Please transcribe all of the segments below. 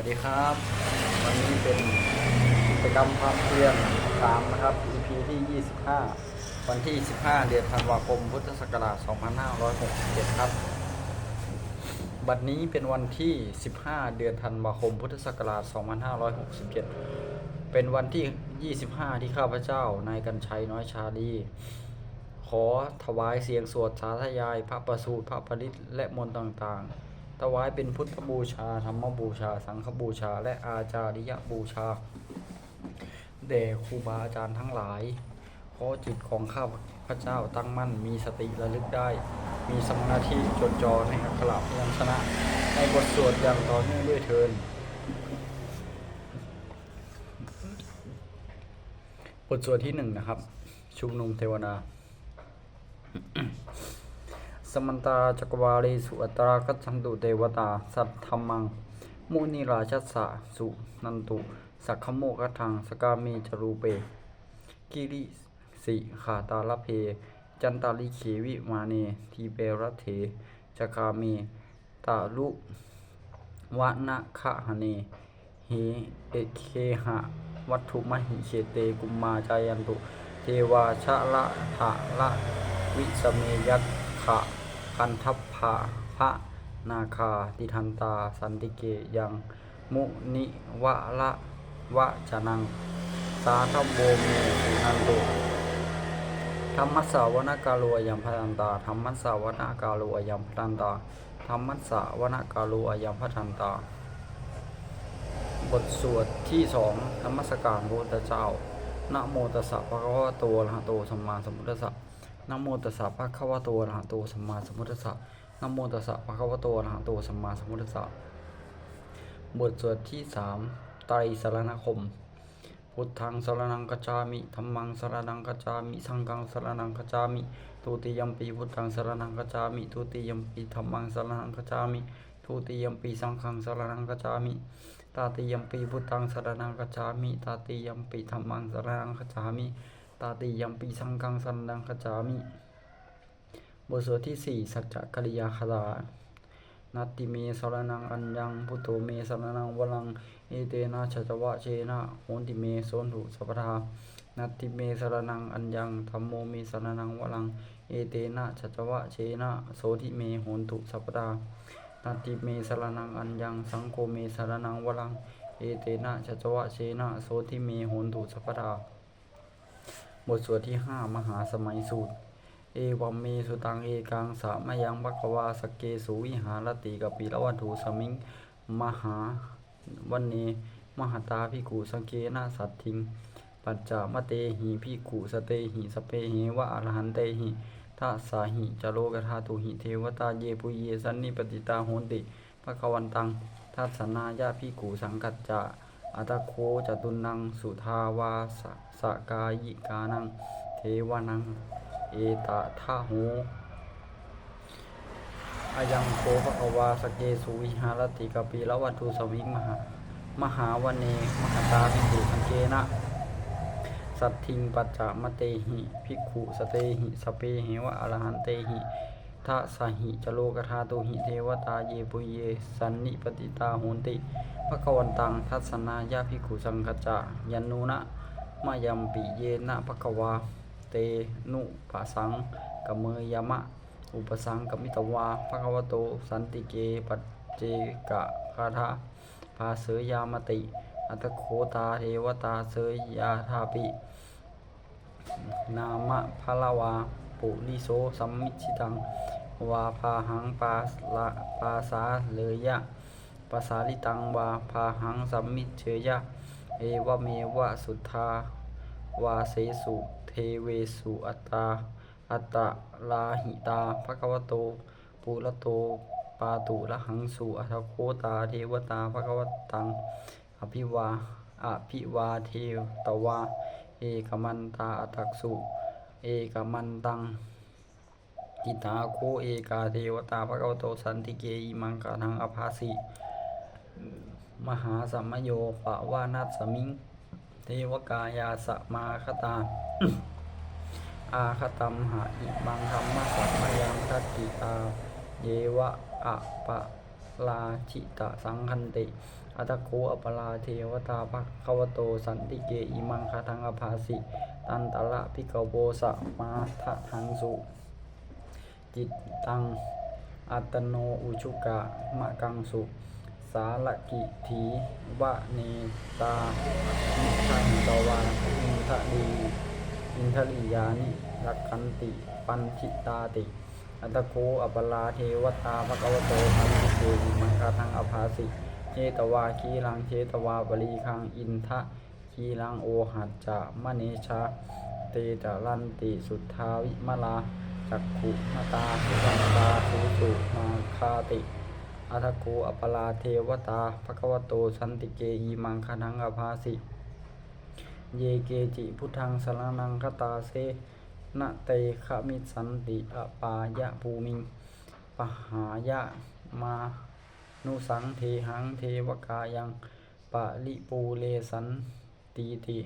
วัสดีครับ วันนี้เป็นกิจกรรมความเพียรสามนะครับ EP ที่ 25 วันที่ 15 เดือนธันวาคม พุทธศักราช 2567 ครับ บัดนี้เป็นวันที่ 15 เดือนธันวาคม พุทธศักราช 2567 เป็นวันที่ 25 ที่ข้าพเจ้านายกัญชัยน้อยชาลีขอถวายเสียงสวดสาธยาย พระประสูตรพระปริตและมนต์ต่างๆ ถวายเป็นพุทธบูชาธรรมบูชา สังฆบูชา และอาจาริยบูชาแด่ครูบาอาจารย์ทั้งหลายขอจิตของข้าพเจ้าตั้งมั่นมีสติระลึกได้ มีสมาธิจดจ่อในอักขระพยัญชนะ ในบทสวดอย่างต่อเนื่องด้วยเทินบทสวดที่หนึ่งนะครับ ชุมนุมเทวดา สมันตาจักรวาลีสุอัตรากัจฉันตุเทวตา สัทธรรมัง มุนิราชสสะสุนันตุสักขโมกทังสกามีจรูเป กิริสิขาตาลเพ จันตาลิเขวิมาเนทีเปรเถจกาเมตาลุวะนะคะหเนเฮเอเคหะ วัตถุมหิเชเตกุมมาจายันตุ เทวาชะละทะละ วิสเมยัตขะ คันทัพพาพระนาคาติทันตา สันติเกยังมุนิวะละวะจนัง สาธโวเมสุนันโตธรรมัสาวนากาโลอายัมพันตาธรรมสาวนากาโลอายัมพันตาธรรมสาวนากาโลอายัมพันตา บทสวดที่สองธรรมสการพระพุทธเจ้านะโมตัสสะภะคะวะโตอะระหะโตสัมมาสัมพุทธัสสะ นะโมตัสสะภะคะวะโตอะระหะโตสัมมาสัมพุทธัสสะนะโมตัสสะภะคะวะโตอะระหะโตสัมมาสัมพุทธัสสะบทสวดที่สามไตรสรณคม พุทธังสรณังกัจจามิธัมมังสรณังกัจจามิ สังฆังสรณังกัจจามิทุติยมปีพุทธังสรณังกัจจามิทุติยมปีธัมมังสรณังกัจจามิทุติยมปีสังฆังสรณังกัจจามิตาติยมปีพุทธังสรณังกัจจามิตาติยมปีธัมมังสรณังกัจจามิ ตาติยัมปีสังฆังสรณังกัจามิ บทสวดที่สี่สัจจกริยาคาถานัตติเมสรนังอัญญังพุทโธเมสรนังวลัง เอเตนะชัจวะเชนะโหติเมโสนถุสัพทานัตติเมสรนังอัญญังธรรมโมเมสรนังวลัง เอเตนะชัจวะเชนะโสทิเมโหนตุสัพทานัตติเมสรนังอัญญังสังโฆเมสรนังวลัง เอเตนะชัจวะเชนะโสทิเมโหนตุสัพทา บทสวดที่ห้ามหาสมัยสูตร เอวัมเมสุตังเอกังสะมยังบัควาสเกสุวิหารติกปิละวัตถุสมิง มหาวันเนมหตาพิกุสังเกนะสัตทิง ปัจจามเตหิพิกุสเตหิสเปหิวะอรหันเตหิทัสาหิจโลกธาตุหิเทวตาเยปุเยสันนิปติตาโหนติภะควันตังทัสนายาพิกุสังกัจจะ อัตโคจตุนัง สุทาวาสสกายิกานัง เทวานัง เอตทาโหอายังโคภควาสเกสุวิหารติกปีละวัตถุสวิงมหามหาวันเนมหตาภิกขุสังเกนะ สัตทิงปัจจามเตหิภิกขุสเตหิสเปเหวะอรหันเตหิ ทะสหิจโลกธาตุหิเทวตาเยปุเย สันนิปติตาโหนติภควันตังทัศนายาภิกขุสังคจจะยันนูนะมายัมปิเยนะภควาเตนุปะสังกเมยยมะ อุปสังกมิตวาภควโต สันติเกปัจเจกะคาถาภาเสยามติ อัตโคตาเทวตาเสยยาธาปิ นามะพะละวาปุริโสสัมมิชิตัง วาพาหังปาละปาสาเลยยะปาสาลิตังวาพาหังสัมมิเชยะ เอวเมวะสุทธาวาเสสุเทเวสุอัตตา อัตตะลาหิตาภควโต ปุระโต ปาตุละหังสุอัตโคตาเทวตาภควตัง อภิวาอภิวาเทวตวา เอกมันตาอัตตักสุ เอกมันตัง ทิตาโคเอกาเทวตาภควโตสันติเกอิมังกาทังอภาสิมหาสัมโยปะวานัสสมิง เทวกายาสมาคตา อาคตัมหะอิมังธรรมะสัมยังทัตติตา เยวะอะปะลาชิตะสังคันติ อัตโคอปลาเทวตาภควโตสันติเกอิมังคาทังอภาสิ ตันตละพิกโวสะมาทะทังสุ จิตตัง อัตโนอุชุกะมะกังสุ สาลกิถีวะเนตาอิทังตวาอินทะลีอินทลียานิรักขันติ ปันชิตาติ อัตโคอัปปลาเทวตาภควโตสันติเกหิมังคาทังอภาสิเจตวาคีลังเจตวาบลีคังอินทะคีลังโอหัจจะมะเนชาเตจารันติสุทธาวิมลา จักขุมตาสุตันตาสุสุมาคาติอัตโกอัปปลาเทวตาภควโตสันติเกหิมังคนังอภาสิ เยเกจิพุทธังสรนังคตาเสนะเตขมิสันติอปายะภูมิงปหายะมานุสังเทหังเทวกายังปะลิปูเลสันตีติ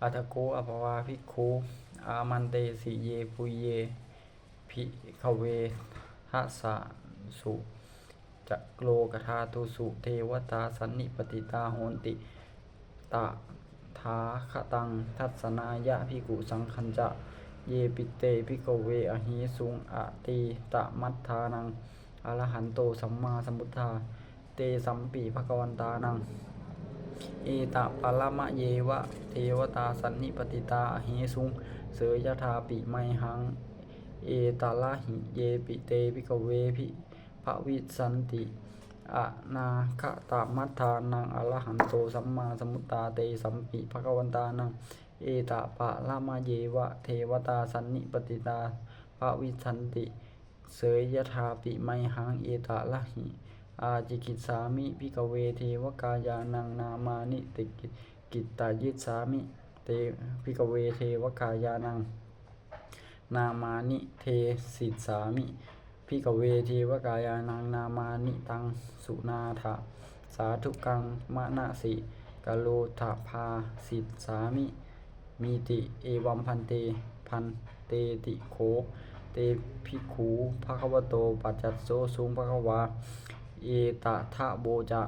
อัตโกอภวาภิกขุอามันเตสิเยปุเย ภิกขเวทัสสุจักโลกธาตุสุเทวตาสันนิปติตาโหนติ ตะทาคตัง ทัศนายะพิกุสังคัญจะ เยปิเตพิกเวอหิสุงอะตีตะมัทธานังอรหันโตสัมมาสัมพุทธา เตสัมปีภกวันตานัง เอตะปะละมะเยวะ เทวตาสันนิปติตาอหิสุง เสยยธาปิไมหัง เอตาละหิเยปิเตพิกเวพิภวิสันติอะนาคตามัทธานังอรหันโตสัมมาสัมพุทธาเตสัมปิภกวันตานังเอตะปะละมะเยวะเทวตาสันนิปติตาภวิสันติ เสยยธาปิไมหังเอตะละหิอาจิกิจสามิพิกเวเทวกายานังนามานิติกิตตายิสสามิเตพิกเวเทวกายานัง นามานิเทสิสามิพิกเวเทวกายานังนามานิตังสุนาถาสาธุกังมะนะสิกโลทาพาสิสามิ มีติเอวัมพันเตพันเตติโขเตภิขูภควโตปัจจัสโสสุงภควาเอตะทะโบจะ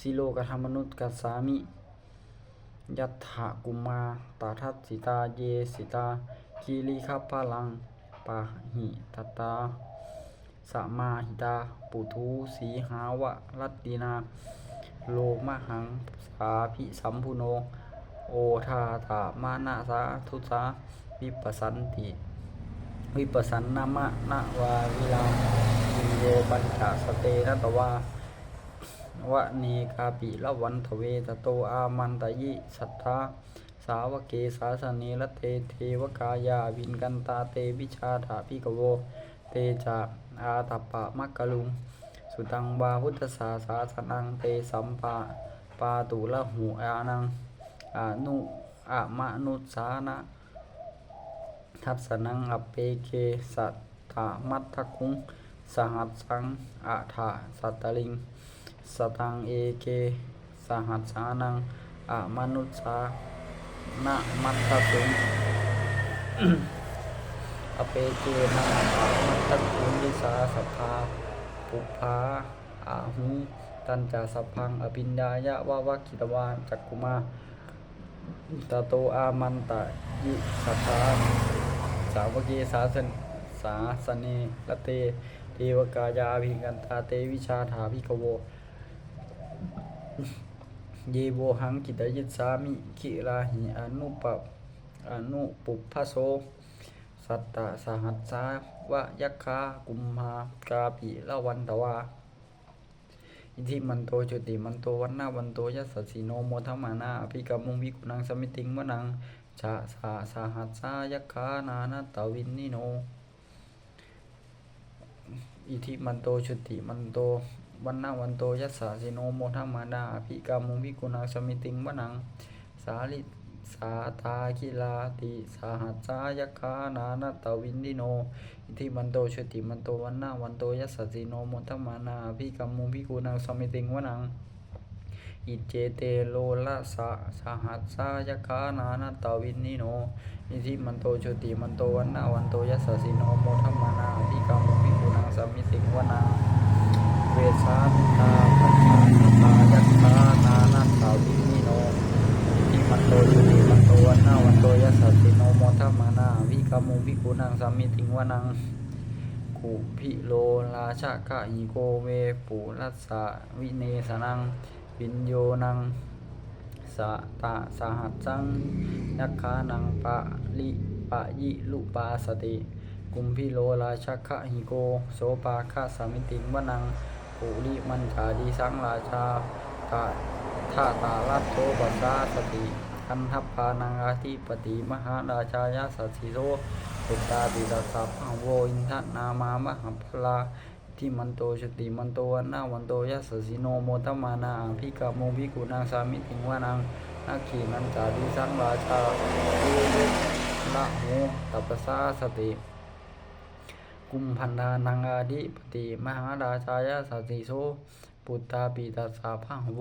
สิโลกธรรมนุตกัสสามิ ยัตถะกุมาตาทัสสิตาเยสิตาคีริคัพพลังปะหิตตาสมาหิตา ปุทูสีหาวะรัตตินา โลมหัง สาพิสัมพุโน โอทาตามานะสาทุสาวิปัสสันติ วิปัสสันนามะนะวาวิลาวิโยปัญจสเตนะตวา วะเนกาปิละวันทเวตโตอามันตยิสัทธาสาวเกสาสเนละเตเทวกายาวินกันตาเตวิชาถาพิกโว เตจาอาตปะมักกะลุง สุตังบาพุทธสาสาสนังเตสัมปาปาตุละหูอานังอานุอะมะนุสานะ ทัศนังอเปเกสัตตามัตทคุง สหัสสังอาถาสัตตลิง สตังเอเก สหัสสานังอะมนุสานะมัตตสุงอเปเกนังอะมัตตคุงวิสาสภาปุภาอาหุตันจาสพพังอภินญายะวาวกิตวานจักกุมาตโตอามันตะยิสัทธาสาวกีสาสนสาสเนละเตเทวกายาภิกันตาเตวิชาถาภิกโว เยโวหังกิตยิตสามิคิราหิอนุปปอนุปุพโสสัตตะสหัสสาวะยักขากุมภากาปิละวันตวาอิทิมันโตจุติมันโตวันนาวันโตยัสสีโนโมทมมานาอภิกรมุงวิกุนังสมิติงวนังชาสาสาหัสสายักขานานาตวินนิโนอิทิมันโตชุติมันโต วันนาวันโตยัสสะสิโนโมทัมมาดาภิกามุงวิกุณาสมิติงวนัง สาลิสาตาคิลาติสาหัสสายักขานานาตวินนิโน อิทิมันโตชุติมันโตวันนาวันโตยัสสะสิโนโมทัมมานาภิกามุงวิกุณาสมิติงวนังอิเจเตโลละสะสหัสสายกานานาตาวินนิโนอิทิมันโตโชติมันโตวันนาวันโตยัสสะสิโนโมทัมมานาภิกามุภิกุนังสมิติงวนา เวสามิตาปัจจาตายัสสานานาตาวินนิโนทิมันโตโชติมันโตวันนาวันโตยัสสะสิโนโมทัมมานาภิกามุภิกุนังสัมมิติงวนังกุพิโลราชกะหิโกเวปุรัสสะวิเนสนังวินโยนังสะตะสหัสจังยักขานังปะลิปะยิลุปาสติ กุมพิโลราชกะหิโกโสปาคะสามิติงวนัง ปุริมันจาดีสังราชาตะทาตาลัตโตปัสสาสติคันทัพพานังอาทิปติมหาราชายาสัสิโสปุตาปิตาสัพพโวอินทนามามหาพลาที่มันโตชติมันโตวันนาวันโตยัสสสิโนโมตมานาภิกาโมภิกุนางสามิติงวานังนาคีนันจาริสังราชาเวเวละโหตัปสาสติ กุมพันธานังอาดิปติมหาราชายาสัสิโสปุตตาปิตาสัพพะโว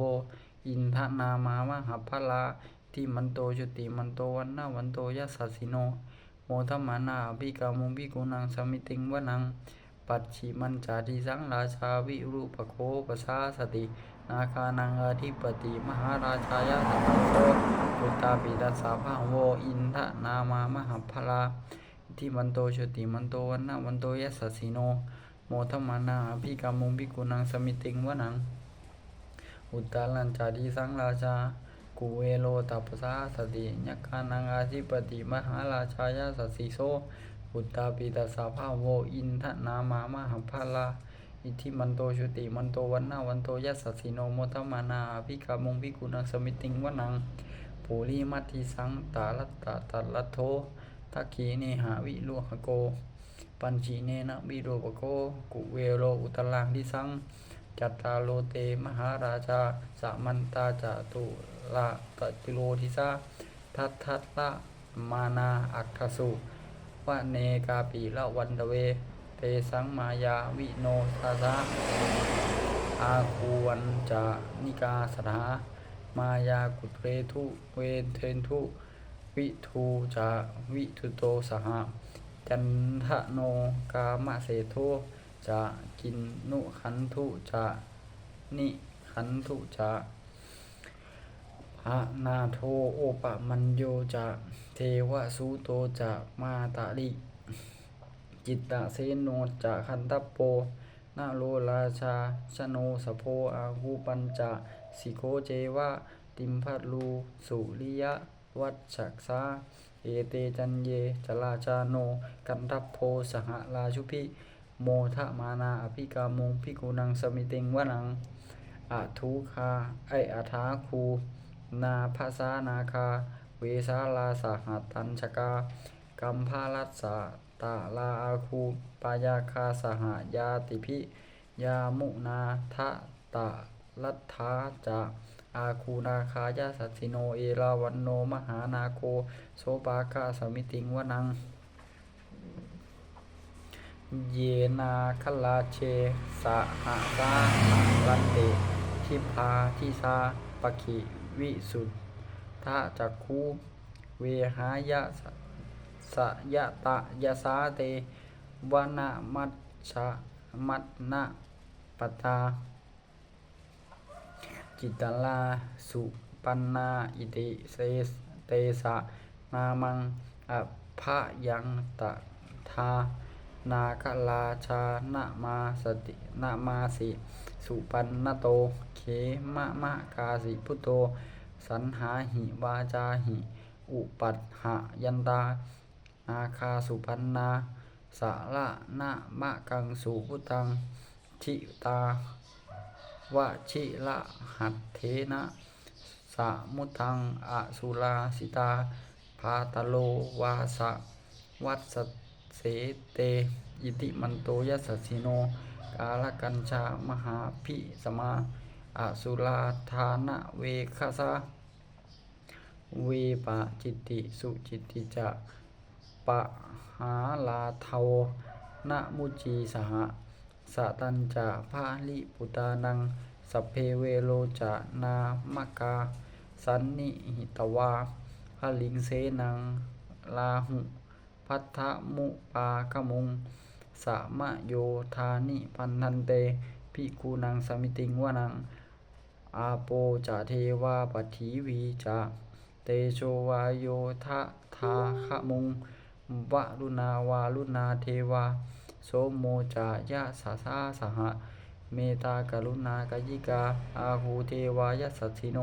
อินทนามามหาพลาที่มันโตชติมันโตวันนาวันโตยัสสสิโน โมทมานาภิกามุภิกุนังสมิติงวนัง ปัจฉิมันจาริสังราชาวิรูปโคปสาสติ นาคานังอธิปติมหาราชายาสัตโตปุตตาปิตัสสาภาโว อินทนามามหาพลา ที่มันโตชติมันโตวันนาวันโตยัสสสิโน โมทมานาภิกามุภิกุนังสมิติงวนัง อุตตาลัญจาริสังราชากุเวโลตัปสาสติยักขานังอาธิปติมหาราชายาสัสสิโสอุตตาปิตัสสะภาโวอินทนามามหาภาลาอิทิมันโตชุติมันโตวันนาวันโตยัสสสิโนโมทมานาอภิกามงภิกุณังสมิติงวนังปูริมัติสังตาลัตตาตัลลัโท ทักขีเนหาวิโลหโก ปัญชีเนนะวิโรปโก กุเวโลอุตลังดิสัง จัตตาโลเตมหาราชาสามันตาจาตุลาตติโลทิสาทัตทัตละมานาอักขสุวะเนกาปีละวันตเว เตสังมายาวิโนทาสะอาคูวันจานิกาสถามายากุเรทุเวเทนทุ วิทูจาวิทุโตสหจันทะโนกามะเสโทจะกินนุขันธุจะนิขันธุจะพระนาโทโอปะมัญโยจะเทวสุโตจะมาตาลิจิตตะเสโนจะคันตปโปนาโลราชาชโนสโพอาหูปัญจะสิโคเจวะติมพัลูสุริยะ วัชชักษาเอเตจันเยจลาจาโน กันทัพโพสหราชุพิโมทะมานาอภิกามงพิกุนังสมิติงวนังอะทุคาไออัฐาคูนาภาษานาคา เวสาลาสหัตัญชกากัมพาลัสสะตาลาอาคูปายาคาสหายาติพิ ยามุนาทะตะลัทธาจะ อาคูนาคายาสัสสิโนเอราวันโนมหานาโคโสปาคาสมิติงวนัง เยนาคลาเชสะหะสาลันเตทิพาทิสาปะขิวิสุทธาจักคูเวหายะสะสะยะตะยะสาเตวนะมัชชะมัตนะปตา จิตตลา สุปันนา อิติเสเตสะนามังอภะยังตะทานาคราชานามาสตินามาสิ สุปันนโต เขมะมะกาสิพุโธสันหาหิวาจาหิ อุปัฏหะยันตา นาคาสุปันนาสะละนะมะกังสุพุตังชิตา วชิละหัตเทนะสะมุทังอสุราสิตาพาตโลวาสะวัสเสเต อิติมันโตยสสสิโน กาลกัญชามหาพิสมาอสุราธานะเวคาสาเวปะจิตติสุจิตติจะปะหาลาเทานะมุจีสห สตัญจะพาลิปุตานังสเพเวโรจานามกา สันนิหิตวาพลิงเสนังลาหุ พัทธมุปากมุงสะมะโยธานิพันธันเตภิกขุนังสมิติงวนัง อาโปจะเทวาปฐีวีจะเตโชวายโยทะทาคะมุงวะรุณาวารุณาเทวา โสโมจายะสาสาสหะ เมตากรุณากายิกา อาหูเทวายสัสสิโน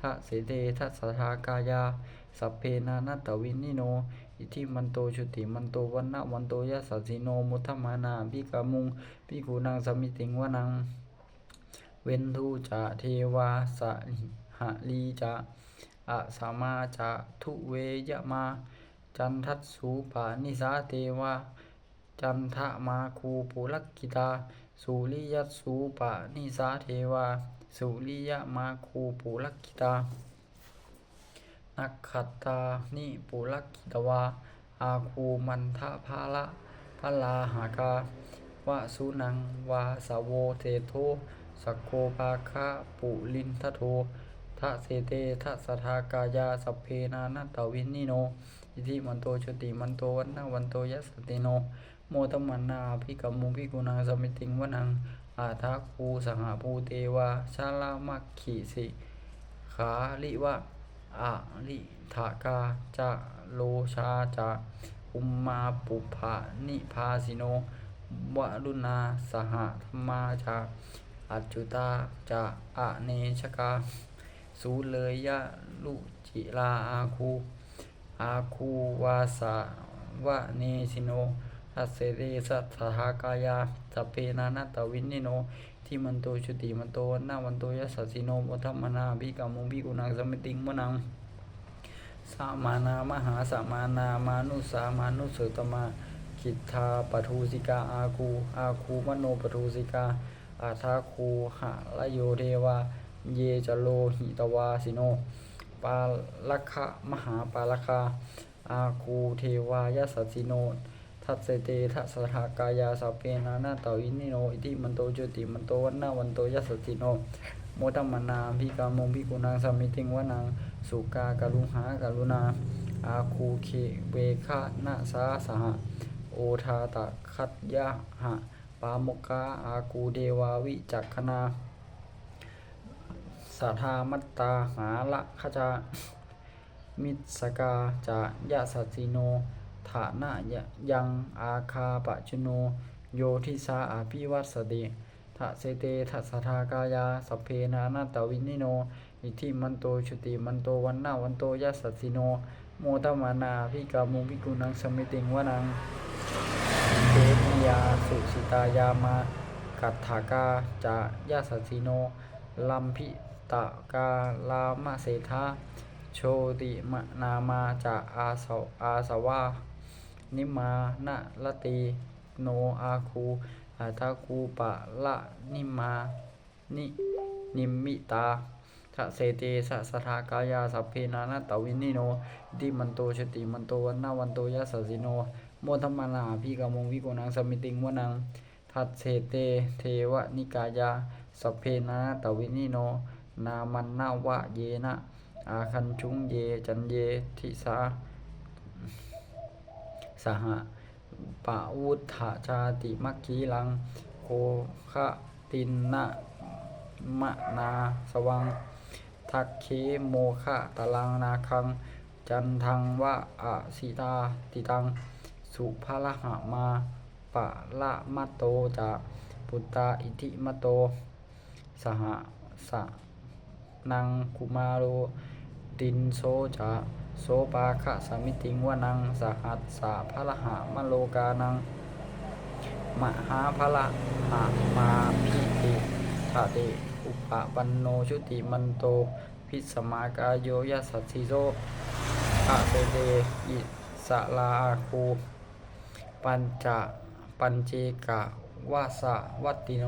ทะเสเตทัสทากายา สัพเพนานัตวินนิโน อิทิมันโตชุติมันโตวันนะวันโตยัสสสิโน มุทธมานาภิกามุงภิกขุนังสมิติงวนัง เวนทูจะเทวาสหลีจะอะสามาจะทุเวยะมา จันทัสสูปานิสาเทวา จันทะมาคูปุลักกิตา สุริยสูปานิสาเทวา สุริยมาคูปุลักกิตา นักขัตตานิปุลักขิตวา อาคูมันทะภาละพลาหากาวะสุนังวาสาวโวเทโทสกโคปาคะปุลินทโททะเสเตทะสทากายาสัพเพนานัตตวินนิโน อิทิมันโตชติมันโตวันนะวันโตยสติโน โมตมันนาภิกมุภิกุณาสมิติงวนังอาทาคูสหภูเตวาชาลามัคขีสิขาลิวะอะลิทากาจะโลชาจะอุมมาปุภานิพาสิโนวรุณาสหธรรมาจะอัจจุตาจะอะเนชกาสูเลยยะลุจิลาอาคูอาคูวาสาวะเนสิโน ทัสเสเรสัทธากายาสัพเพนานัตวินนิโนที่มันโตชุติมันโตวันนาวันโตยัสสิโนมุทัมมนาภิกามุภิกุนังสมิติงมนังสามานามหาสามานามานุสามานุสุตมาคิทาปทูสิกาอาคูอาคูมโนปทูสิกาอาทาคูหะละโยเทวาเยจโลหิตวาสิโน ปาลคะมหาปาลคาอาคูเทวายสัสสิโน ทัสเสเตทัสสหากายาสัพเพนานาตวินิโนอิทิมันโตจุติมันโตวันนาวันโตยัสสสิโนโมตัมมนาภิกามงภิกุนังสมมิติงวนังสุกากรุหากรุณา อาคูเคเวคะนะสาสหะโอทาตะคัตยะหะปามกาอาคูเดวาวิจักขณาสัทธามัตตาหาละขจามิตสกาจะยะสัสสิโน ฐานะย,ยังอาคาปะจุโน โยทิสาอาภิวัสสติทะเสเตทัสทากายาสัพเพนานาตวินิโน อิทิมันโตชุติมันโตวันนาวันโตยัสสสิโน โมตมานาภิกามุภิกุนังสมิติงวนังเทนิยาสุสิตายามากัตถากาจะยาสสสิโน ลัมพิตะกาลามะเศรษฐาโชติมะนามาจะอาสอาสวา นิมานะละตีโนอาคูอาทาคูปะละนิมานินิมมิตาทะเสเตสะสทากายาสัพเพนานาตวินนิโนดิมันโตชติมันโตวันนาวันโตยัสสสิโนโมทมนาพิกามงวิโกนังสมิติงวนังทัตเสเตเทวนิกายาสัพเพนาตวินิโน นามันนาวะเยนะอาคันชุงเยจันเยทิสา สหปะวุฒาชาติมัคคีลัง โคคะตินนะมะนาสวัง ทักเคโมคะตะลังนาคัง จันทังวะอะสิตาติตัง สุภาละหะมาปะละมะโตจะปุตตาอิทิมะโต สหสะนังคุมาโรตินโซจะ โสปาคะสมิติงวนังสหัสสะพะละหะมโลกานัง มหาพละหะมาพิติทะเตอุปปันโนชุติมันโต พิสมากายโยยัสสิโซอะเตเตอิสลาอาคู ปัญจปัญเจกะวาสะวัตติโน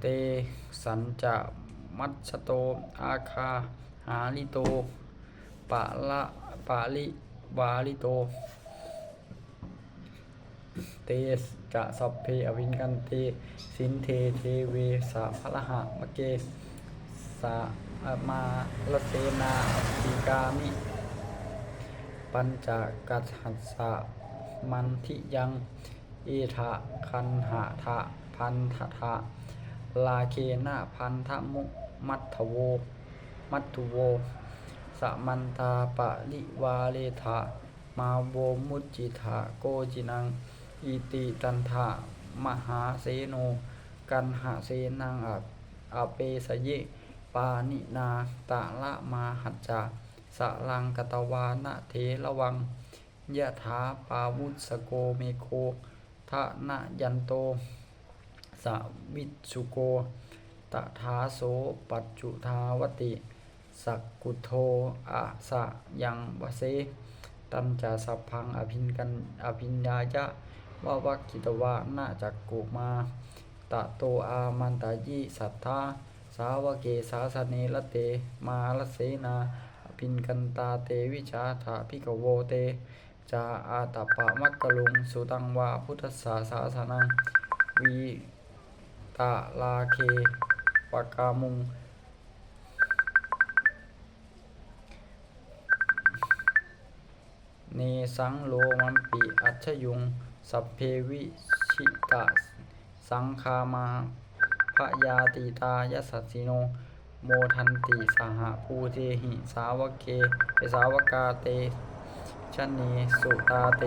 เตสัญจะมัชโต อาคาหาลิโต ปะละปะลิวาลิโต เตสจะสัพเพอวินกันเต สินเทเทเวสาพระหะมะเกสามาลเสนาอภิกามิ ปัญจกัสหัสสะมันทิยังอิทะคันหะทะพันทะทะลาเคนะพันธมุมัทโว มัตถุโว สมันตาปะลิวาเลทะมาโวมุจิทะโกจินัง อิติตันทะมหาเสโน กันหะเสนังอะอาเปสเย ปานินาตะละมาหัจจสะลังกตวานะเทระวังยะถาปาวุสโกเมโคทะนะยันโตสวิสุโกตถาโสปัจจุทาวติ สักกุโทอะสะยังวเสตันจาสัพพังอภินกันอภิญญายะวะวักกิตวะนาจักกุมาตะโตอามันตายิสัทธาสาวเกสาสเนละเตมาลเสนาอภินกันตาเตวิชาถาพิกโวเตจาอาตปะมักกะลุงสุตังวาพุทธสาสาสนังวีตาลาเคปกามุง เนสังโลมัมปิอัชยุง สัพเพวิชิตาสังคามาพยาติตายสัสสิโน โมทันติสหภูเทหิสาวกเกสาวกาเตชนีสุตาเต